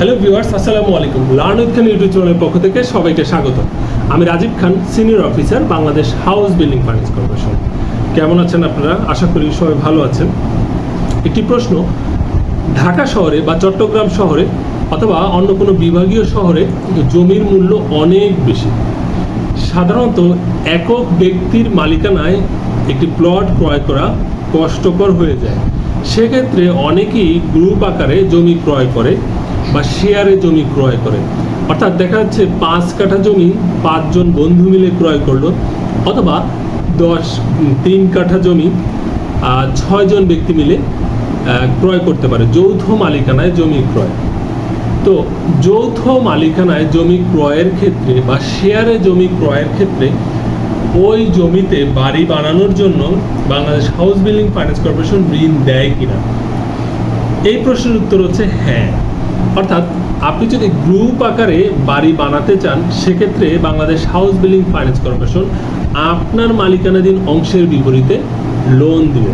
Hello viewers আসসালামু আলাইকুম। Learn with Khan YouTube চ্যানেলের পক্ষ থেকে সবাইকে স্বাগত। আমি Rajib Khan senior officer Bangladesh house building finance corporation কেমন আছেন আপনারা? আশা করি সবাই ভালো আছেন। একটি প্রশ্ন, ঢাকা শহরে বা চট্টগ্রাম শহরে অথবা অন্য কোনো বিভাগীয় শহরে জমির মূল্য অনেক বেশি। সাধারণত একক ব্যক্তির মালিকানায় একটি প্লট ক্রয় করা কষ্টকর হয়ে যায়। সেক্ষেত্রে অনেকেই গ্রুপ আকারে জমি ক্রয় করে। বা শেয়ারে জমি ক্রয় করে। অর্থাৎ দেখা যাচ্ছে পাঁচ কাঠা জমি পাঁচজন বন্ধু মিলে ক্রয় করল, অথবা দশ তিন কাঠা জমি ছয়জন ব্যক্তি মিলে ক্রয় করতে পারে যৌথ মালিকানায় জমি ক্রয়। তো যৌথ মালিকানায় জমি ক্রয়ের ক্ষেত্রে বা শেয়ারে জমি ক্রয়ের ক্ষেত্রে ওই জমিতে বাড়ি বানানোর জন্য Bangladesh house building finance corporation ঋণ দেয় কিনা? এই প্রশ্নের উত্তর হচ্ছে হ্যাঁ। অর্থাৎ আপনি যদি গ্রুপ আকারে বাড়ি বানাতে চান, সেক্ষেত্রে Bangladesh house building finance corporation আপনার মালিকানাধীন অংশের বিপরীতে লোন দেবে।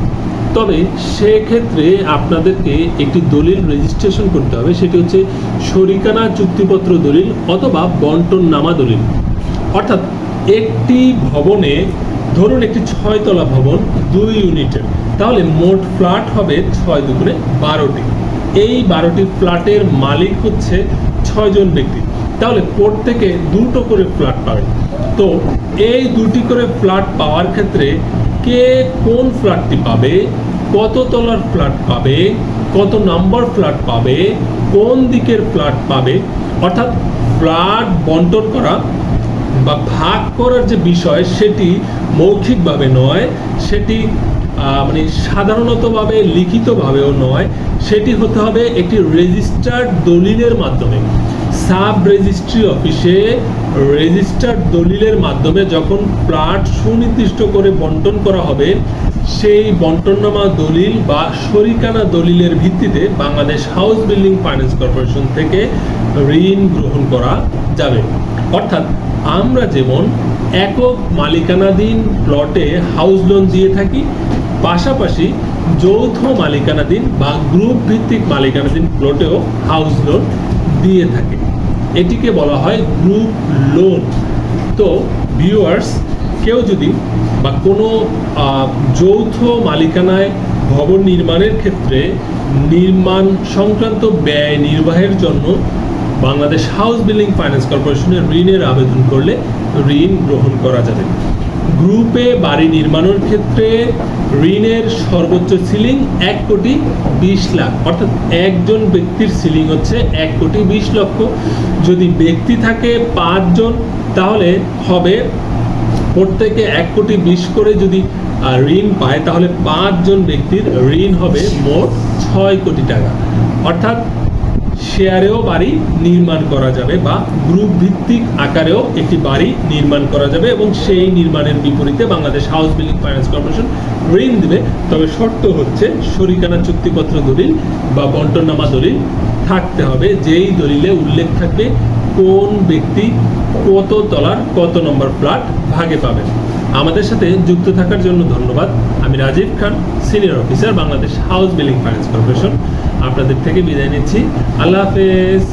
তবে সেক্ষেত্রে আপনাদেরকে একটি দলিল রেজিস্ট্রেশন করতে হবে, সেটি হচ্ছে শরিকানা চুক্তিপত্র দলিল অথবা বন্টন নামা দলিল। অর্থাৎ একটি ভবনে ধরুন একটি ছয়তলা ভবন, দুই ইউনিটের তাহলে মোট ফ্ল্যাট হবে ছয় দুগুণে বারোটি। এই বারোটি ফ্ল্যাটের মালিক হচ্ছে ছয়জন ব্যক্তি। তাহলে প্রত্যেকে দুটো করে ফ্ল্যাট পাবে তো এই দুটি করে ফ্ল্যাট পাওয়ার ক্ষেত্রে কে কোন ফ্ল্যাটটি পাবে, কত তলার ফ্ল্যাট পাবে, কত নম্বর ফ্ল্যাট পাবে, কোন দিকের ফ্ল্যাট পাবে, অর্থাৎ ফ্ল্যাট বন্টন করা বা ভাগ করার যে বিষয় সেটি মৌখিকভাবে নয়, সেটি মানে সাধারণতভাবে লিখিতভাবেও নয়, সেটি হতে হবে একটি রেজিস্টার্ড দলিলের মাধ্যমে। সাব রেজিস্ট্রি অফিসে রেজিস্টার্ড দলিলের মাধ্যমে যখন প্লাট সুনির্দিষ্ট করে বন্টন করা হবে, সেই বন্টননামা দলিল বা শরিকানা দলিলের ভিত্তিতে Bangladesh house building finance corporation থেকে ঋণ গ্রহণ করা যাবে। অর্থাৎ আমরা যেমন একক মালিকানাধীন প্লটে হাউস লোন দিয়ে থাকি, পাশাপাশি যৌথ মালিকানাধীন বা গ্রুপ ভিত্তিক মালিকানাধীন প্লটেও হাউস লোন দিয়ে থাকে। এটিকে বলা হয় গ্রুপ লোন তো ভিউয়ার্স কেউ যদি বা কোনো যৌথ মালিকানায় ভবন নির্মাণের ক্ষেত্রে নির্মাণ সংক্রান্ত ব্যয় নির্বাহের জন্য বাংলাদেশ হাউস বিল্ডিং ফাইন্যান্স কর্পোরেশনের ঋণের আবেদন করলে ঋণ গ্রহণ করা যাবে। গ্রুপে বাড়ি নির্মাণের ক্ষেত্রে ঋণের সর্বোচ্চ সিলিং এক কোটি বিশ লাখ। অর্থাৎ একজন ব্যক্তির সিলিং হচ্ছে এক কোটি বিশ লক্ষ। যদি ব্যক্তি থাকে পাঁচজন, তাহলে হবে প্রত্যেকে এক কোটি বিশ করে যদি ঋণ পায়, তাহলে পাঁচজন ব্যক্তির ঋণ হবে মোট ছয় কোটি টাকা। অর্থাৎ শেয়ারেও বাড়ি নির্মাণ করা যাবে বা গ্রুপ ভিত্তিক আকারেও একটি বাড়ি নির্মাণ করা যাবে এবং সেই নির্মাণের বিপরীতে Bangladesh house building finance corporation ঋণ দেবে। তবে শর্ত হচ্ছে শরিকানা চুক্তিপত্র দলিল বা বন্টননামা দলিল থাকতে হবে। যেই দলিলে উল্লেখ থাকবে কোন ব্যক্তি কত তলার কত নম্বর ফ্ল্যাট ভাগে পাবেন। আমাদের সাথে যুক্ত থাকার জন্য ধন্যবাদ। আমি Rajib Khan senior officer Bangladesh house building finance corporation আপনাদের থেকে বিদায় নিচ্ছি। আল্লাহ হাফেজ।